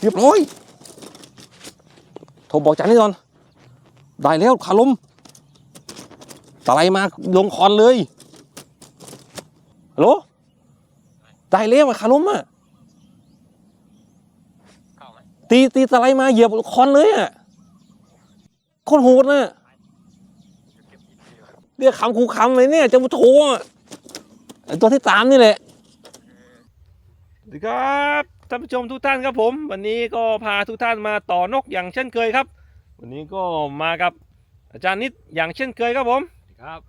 เรียบร้อยโทรบอกจานนี่ก่อนได้แล้วขาลมตะไลมาลงคอนเลยฮัลโหลได้แล้วอะขาลมอะเข้าไหมตีตีตะไลมาเหยียบคอนเลยอะโคตรโหดนะเก็บอีกทีครับเรียกคำคูคำเลยเนี่ยเจะมาโทรอะไอ้ตัวที่ตามนี่แหละสวัสดีครับ ท่านผู้ชมทุกท่านครับผม วันนี้ก็พาทุกท่านมาต่อนกอย่างเช่นเคยครับ วันนี้ก็มากับอาจารย์นิดอย่างเช่นเคยครับผมครับ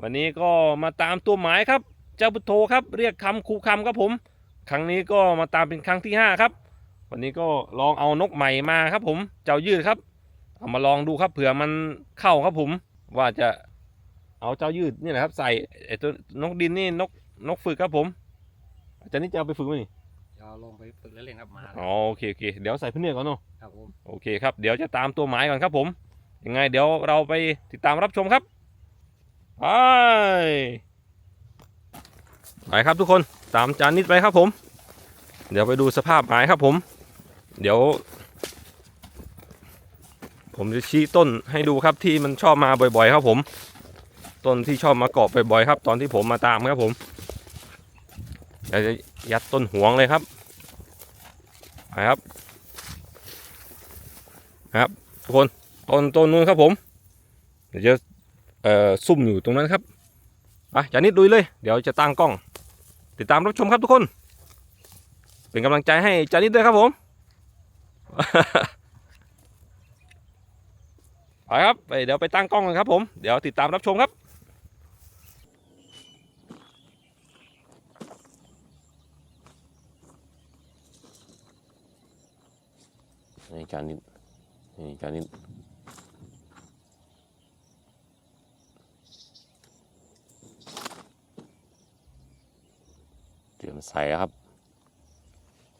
วันนี้ก็มาตามตัวหมายครับ เจ้าพุทโธครับเรียกคำคูคำครับผม ครั้งนี้ก็มาตามเป็นครั้งที่ห้าครับวันนี้ก็ลองเอานกใหม่มาครับผม เจ้ายืดครับเอามาลองดูครับเผื่อมันเข้าครับผม ว่าจะเอาเจ้ายืดนี่แหละครับ ใส่ไอ้ตัวนกดินนี่นกนกฝึกครับผมอาจารย์นี่จะเอาไปฝึกไหมนี่ เดี๋ยวลงไปฝึกเล่นๆครับมาอ๋อโอเคโอเคเดี๋ยวใส่พื้นเนื้อก่อนเนาะครับผมโอเคครับเดี๋ยวจะตามตัวหมายก่อนครับผมยังไงเดี๋ยวเราไปติดตามรับชมครับไปไปครับทุกคนตามจานนิดไปครับผม เดี๋ยวไปดูสภาพหมายครับผม เดี๋ยว ผมจะชี้ต้นให้ดูครับที่มันชอบมาบ่อยๆ ครับผม ต้นที่ชอบมาเกาะบ่อยๆครับ ตอนที่ผมมาตามครับผม เดี๋ยวจะยัดต้นหวงเลยครับไปครับครับทุกคนต้นต้นนู้นครับผม เดี๋ยวจะเอ่อซุ่มอยู่ตรงนั้นครับไปจานิดดุยเลย เดี๋ยวจะตั้งกล้อง ติดตามรับชมครับทุกคน เป็นกำลังใจให้จานิดด้วยครับผมไปครับไปเดี๋ยวไปตั้งกล้องกันครับผม เดี๋ยวติดตามรับชมครับ นี่จานิดนี่จานิดเตรียมใส่ครับ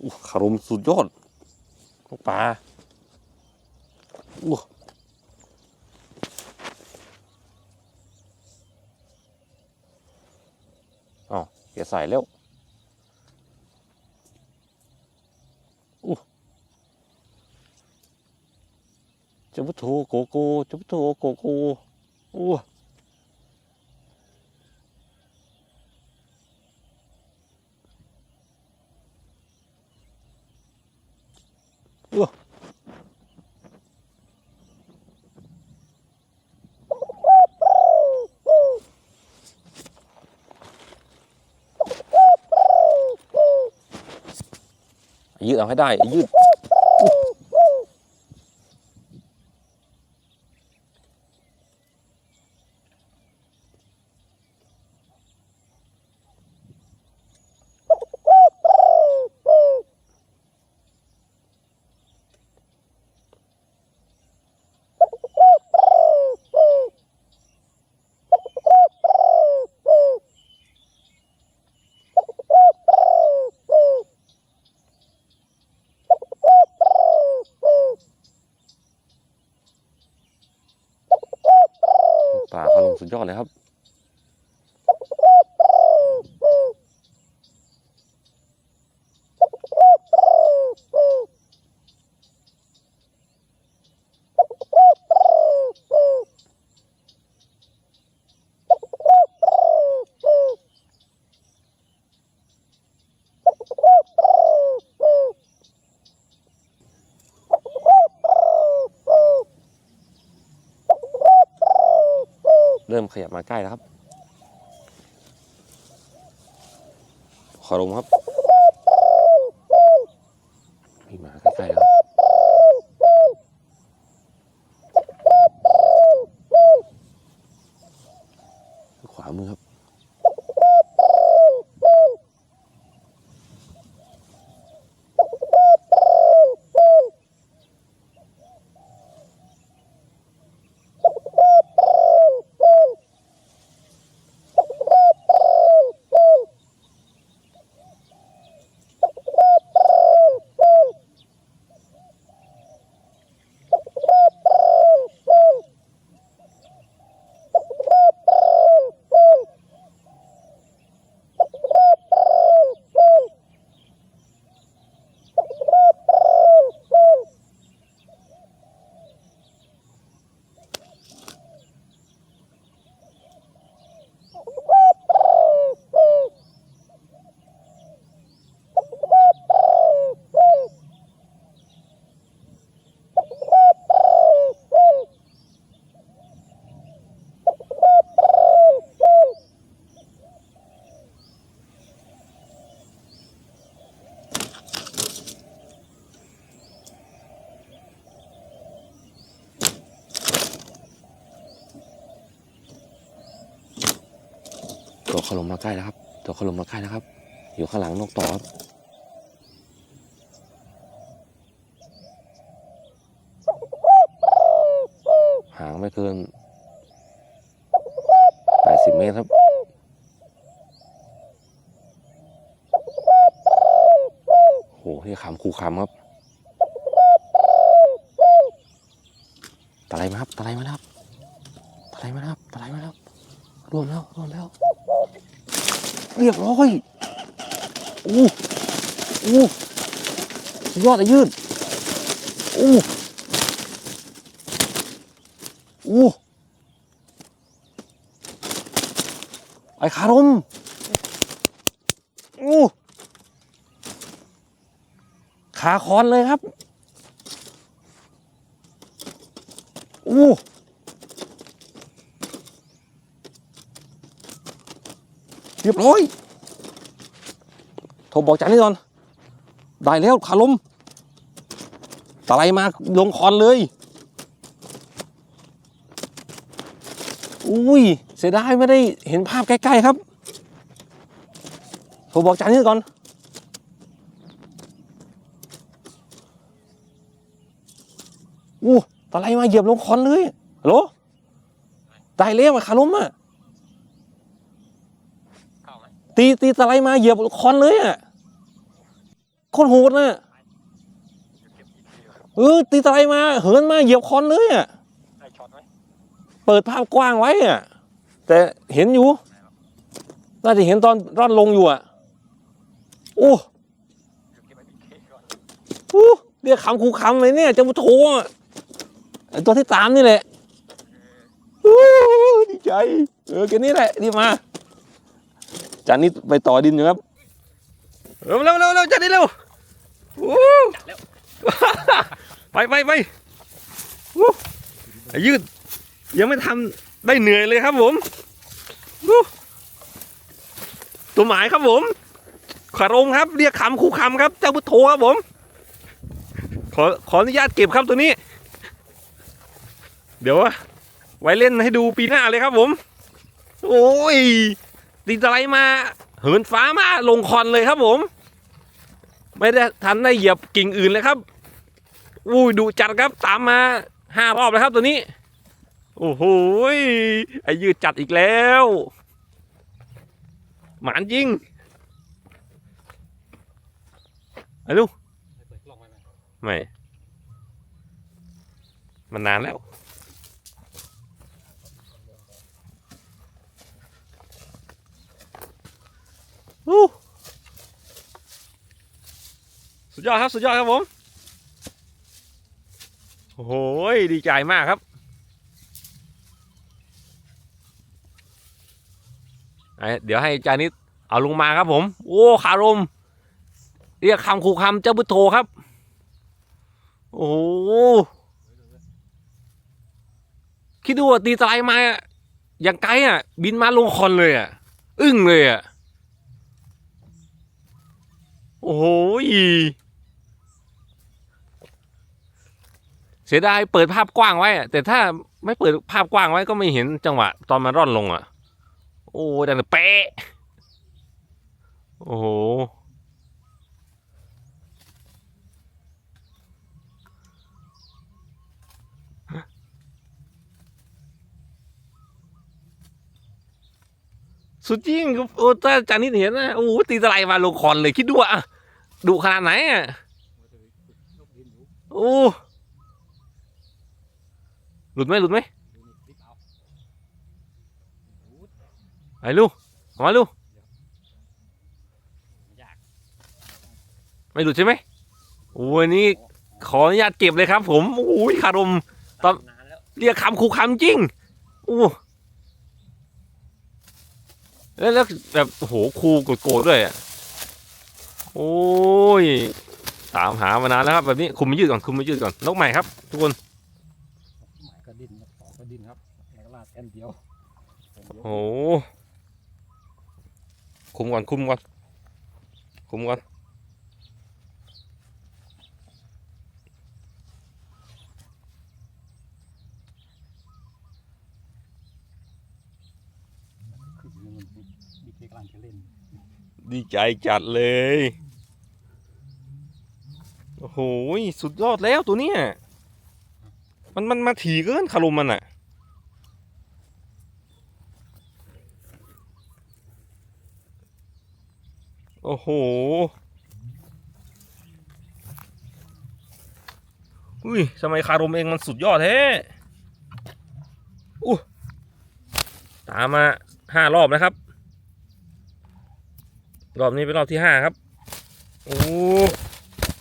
อู้ขารมสุดยอดพวกปลาอู้อ๋อเกียวใส่แล้ว จะพุทโธโกโก้จะพุทโธโกโก้โอ้ยืดเอาให้ได้ยืด สุดยอดเลยครับ เริ่มขยับมาใกล้แล้วครับ ขอลงครับมีหมาใกล้ๆแล้วครับขวามือครับ ป ตัวเขาลงมาใกล้แล้วครับ ตัวเขาลงมาใกล้แล้วครับ อยู่ข้างหลังนกต่อครับห่างไม่เกิน80เมตรครับโหที่คำคูคำครับตะไลมาครับตะไลมาแล้วครับตะไลมาแล้วครับตะไลมาแล้วรวมแล้วรวมแล้ว เรียบร้อยอู้อู้สุดยอดอะยืดอู้อู้ไอ้คารมอู้ขาคอนเลยครับอู้ เรียบร้อยโทรบอกจานนี่ก่อนได้แล้วขาลมตะไลมาลงคอนเลย อุ้ย เสียดายไม่ได้เห็นภาพใกล้ๆครับโทรบอกจานนี่ก่อนอู้ตะไลมาเหยียบลงคอนเลยฮัลโหลได้แล้วขาลมอะ ตีตีตะไลมาเหยียบคอนเลยอะโคตรโหดนะเออตีตะไลมา เหินมาเหยียบคอนเลยอะเปิดภาพกว้างไว้อะ แต่เห็นอยู่ น่าจะเห็นตอนร่อนลงอยู่อะโอ้โหเรียกคำคูคำเลยเนี่ยเจะมุโทอะตัวที่ตามนี่แหละโอ้ดีใจ เออแกนี่แหละรีมา จานนี้ไปต่อดินอยู่ครับเร็วเร็วเร็วเร็วจานนี้เร็วโอ้แล้วไปไปไปโอ้ไอ้ยืดยังไม่ทำได้เหนื่อยเลยครับผมโอ้ตัวหมายครับผมขารมครับ เรียกคำคู่คำครับ เจ้าพุทโธครับผม ขอขออนุญาตเก็บครับตัวนี้ เดี๋ยวไว้เล่นให้ดูปีหน้าเลยครับผม โอ้ย ตีสไลด์มาเหินฟ้ามาลงคอนเลยครับผม ไม่ได้ทันได้เหยียบกิ่งอื่นเลยครับอุ้ยดูจัดครับตามมาห้ารอบแล้วครับตัวนี้ โอ้โหยไอ้ยืดจัดอีกแล้ว หมานจริงไอ้ลูกไม่ มันนานแล้ว สุดยอดครับ สุดยอดครับผม โอ้โหยดีใจมากครับ เดี๋ยวให้จานิดเอาลงมาครับผม โอ้ขารม เรียกคำคู่คำเจ้าพุทโธครับ โอ้โห คิดดูว่าตีสไลด์มา อย่างไกลอะ บินมาลงคอนเลยอะ อึ้งเลยอะ โอ้โหเสียดายเปิดภาพกว้างไว้แต่ถ้าไม่เปิดภาพกว้างไว้ก็ไม่เห็นจังหวะ ตอนมันร่อนลงอะ โอ้ดังแต่เป๊ะโอ้โหสุดจริงโอ้ถ้าจานิดเห็นนะโอ้ตีสไลด์มาลงคอนเลยคิดดูอะ ดูขนาดไหนอะว่าจะลูกดินอยู่โอ้หลุดไหมหลุดไหมไอ้ลูกมาลูกไม่หลุดใช่ไหมโอ้ยนี่ขออนุญาตเก็บเลยครับ ผมโอ้ยคารมตอนนาเรียกคำคูคำจริงโอ้แล้วแล้วแบบโหครูโกรธด้วยอะ โอ้ย ตามหามานานแล้วครับแบบนี้คุมไม่ยืดก่อนคุมไม่ยืดก่อนนกใหม่ครับ ทุกคนหมายก็ดิ้นต่อก็ดิ้นครับแล้วก็ลาดแอนเดียวแอนเดียวโอ้โหคุมก่อนคุมก่อนคุมก่อนขึ้นมันบิดางจะเล่น ดีใจจัดเลย โอ้โหสุดยอดแล้วตัวเนี้ยมันมันมาถี่เกินคารมมันอะโอ้โห อุ้ยทำไมคารมเองมันสุดยอดแท้อู้ตามมาห้ารอบนะครับ รอบนี้เป็นรอบที่ห้าครับ โอ้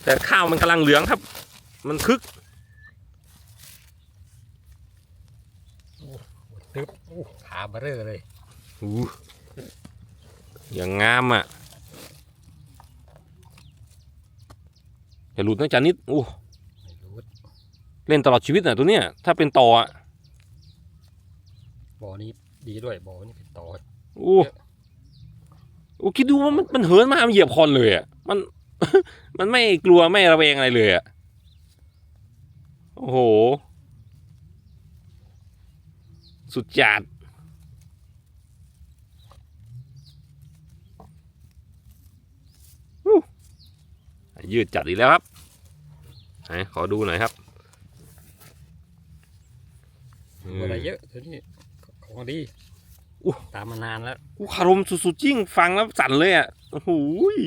แต่ข้าวมันกำลังเหลืองครับ มันคึกตึ๊บโอ้ขาเบอเร่อเลยอู้อย่างงามอะอย่าหลุดนะจานิดอู้ไม่รู้เล่นตลอดชีวิตอะตัวเนี้ย ถ้าเป็นต่ออะบ่อนี้ดีด้วยบ่อนี้เป็นต่ออู้อู้คิดดูว่ามันมันเหินมามันเหยียบคอนเลยอะมัน มันไม่กลัวไม่ระแวงอะไรเลยอะโอ้โห สุดจัดยืดจัดอีกแล้วครับไหนขอดูหน่อยครับอะไรเยอะตัวนี้ของดีอู้ตามมานานแล้วกูคารมสุดๆจริงฟังแล้วสั่นเลยอะโอ้โหย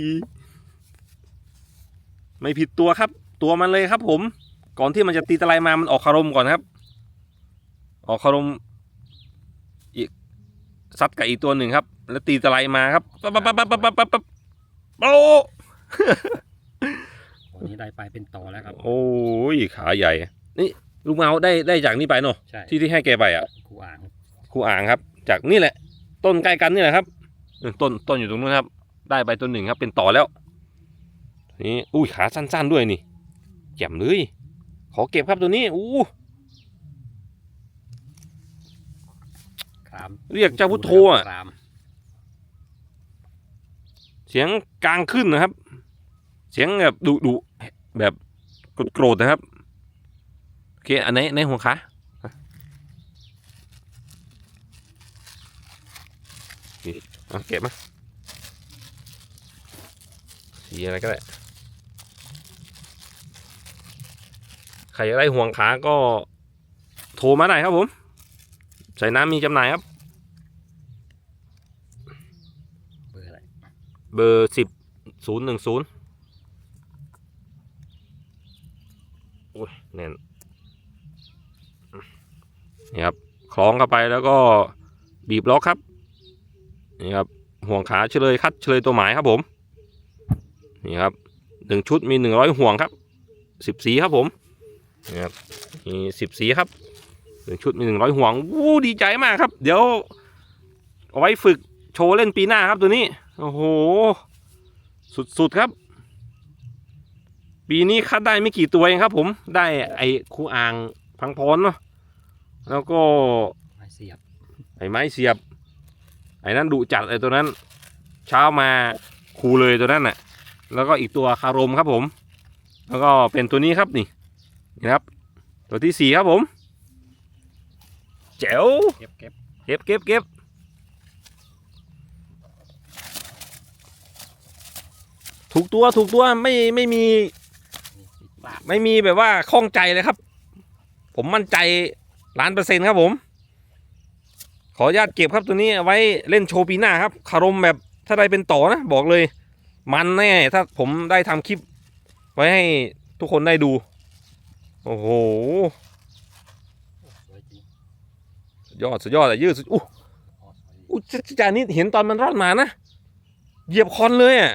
ไม่ผิดตัวครับ ตัวมันเลยครับ ผม ก่อนที่มันจะตีตะไลมามันออกคารมก่อนครับ ออกคารมอีกซัดกับอีกตัวหนึ่งครับ แล้วตีตะไลมาครับปั๊บปั๊บปั๊บปั๊บปั๊บปั๊บปั๊บโอ้บ่อนี้ได้ไปเป็นต่อแล้วครับ โอ้ยขาใหญ่ นี่ลุงเมาได้ได้จากนี่ไปเนาะใช่ ที่ที่ให้แกไปอะครูอ่างครูอ่างครับ จากนี่แหละ ต้นใกล้กันนี่แหละครับเออต้นต้นอยู่ตรงนู้นครับ ได้ไปต้นหนึ่งครับ เป็นต่อแล้ว นี่อุ้ยขาสั้น ๆ ด้วยนี่แจ่มเลย ขอเก็บครับตัวนี้อู้ครามเรียกเจ้าพุทโธอะครามเสียงกลางขึ้นนะครับ เสียงแบบดุดุๆแบบโกรธๆนะครับโอเคอันไหนในหัวขานี่เอาเก็บมาสีอะไรก็ได้ ใครอยากได้ห่วงขาก็โทรมาได้ครับผมใส่น้ำมีจำหน่ายครับ เบอร์อะไรเบอร์สิบศูนย์หนึ่งศูนย์โอ้ยแน่นนี่ครับคล้องเข้าไปแล้วก็บีบล็อกครับนี่ครับห่วงขาเฉลยคัดเฉลยตัวหมายครับผมนี่ครับหนึ่งชุดมีหนึ่งร้อยห่วงครับสิบสีครับผม นี่ครับมีสิบสีครับหนึ่งชุดมีหนึ่งร้อยห่วงวู้ดีใจมากครับ เดี๋ยวเอาไว้ฝึกโชว์เล่นปีหน้าครับตัวนี้ โอ้โห สุดๆครับ ปีนี้คัดได้ไม่กี่ตัวเองครับ ผมได้ไอ้ครูอ่างพังพรเนาะแล้วก็ไม้เสียบไอ้ไม้เสียบ ไอ้นั่นดุจัดไอ้ตัวนั้น เช้ามาครูเลยตัวนั้นน่ะ แล้วก็อีกตัวคารมครับผม แล้วก็เป็นตัวนี้ครับนี่ นี่ครับ ตัวที่สี่ครับผมแจ๋วเก็บเก็บเก็บเก็บเก็บถูกตัวถูกตัวไม่ไม่มีนี่ปิดปากไม่มีแบบว่าข้องใจเลยครับ ผมมั่นใจล้านเปอร์เซ็นต์ครับผม ขออนุญาตเก็บครับตัวนี้เอาไว้เล่นโชว์ปีหน้าครับคารมแบบถ้าได้เป็นต่อนะ บอกเลย มันแน่ถ้าผมได้ทำคลิป ไว้ให้ทุกคนได้ดู โอ้โหสวยจริงสุดยอดสุดยอดอะยืดสุดอู้พอสวยอู้จจานี่เห็นตอนมันรอดมานะเหยียบคอนเลยอะ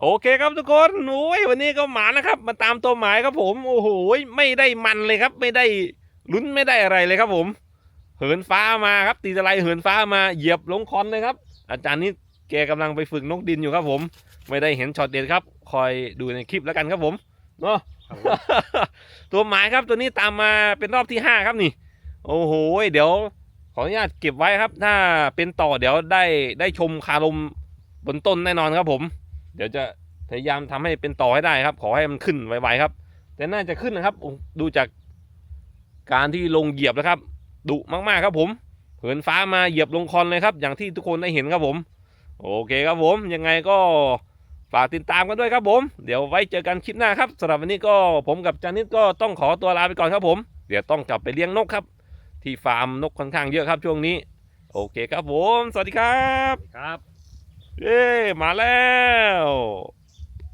โอเคครับทุกคนโอ้ยวันนี้ก็หมานะครับ มาตามตัวหมายครับผม โอ้โหไม่ได้มันเลยครับ ไม่ได้ลุ้นไม่ได้อะไรเลยครับผม เหินฟ้ามาครับ ตีตะไลเหินฟ้ามาเหยียบลงคอนเลยครับ อาจารย์นี่แกกำลังไปฝึกนกดินอยู่ครับผม ไม่ได้เห็นช็อตเด็ดครับ คอยดูในคลิปแล้วกันครับผม เนาะครับผมตัวหมายครับตัวนี้ตามมาเป็นรอบที่ห้าครับนี่ โอ้โหเดี๋ยว ขออนุญาตเก็บไว้ครับ ถ้าเป็นต่อเดี๋ยวได้ได้ชมคารมบนต้นแน่นอนครับผม เดี๋ยวจะพยายามทำให้เป็นต่อให้ได้ครับ ขอให้มันขึ้นไวๆครับ แต่น่าจะขึ้นนะครับโอ้ดูจากการที่ลงเหยียบแล้วครับดุมากๆครับผมเหินฟ้ามาเหยียบลงคอนเลยครับ อย่างที่ทุกคนได้เห็นครับผม โอเคครับผมยังไงก็ ฝากติดตามกันด้วยครับผม เดี๋ยวไว้เจอกันคลิปหน้าครับสำหรับวันนี้ก็ผมกับจานิดก็ต้องขอตัวลาไปก่อนครับผม เดี๋ยวต้องกลับไปเลี้ยงนกครับ ที่ฟาร์มนกค่อนข้างเยอะครับช่วงนี้ โอเคครับผม สวัสดีครับ ครับ เย้มาแล้ว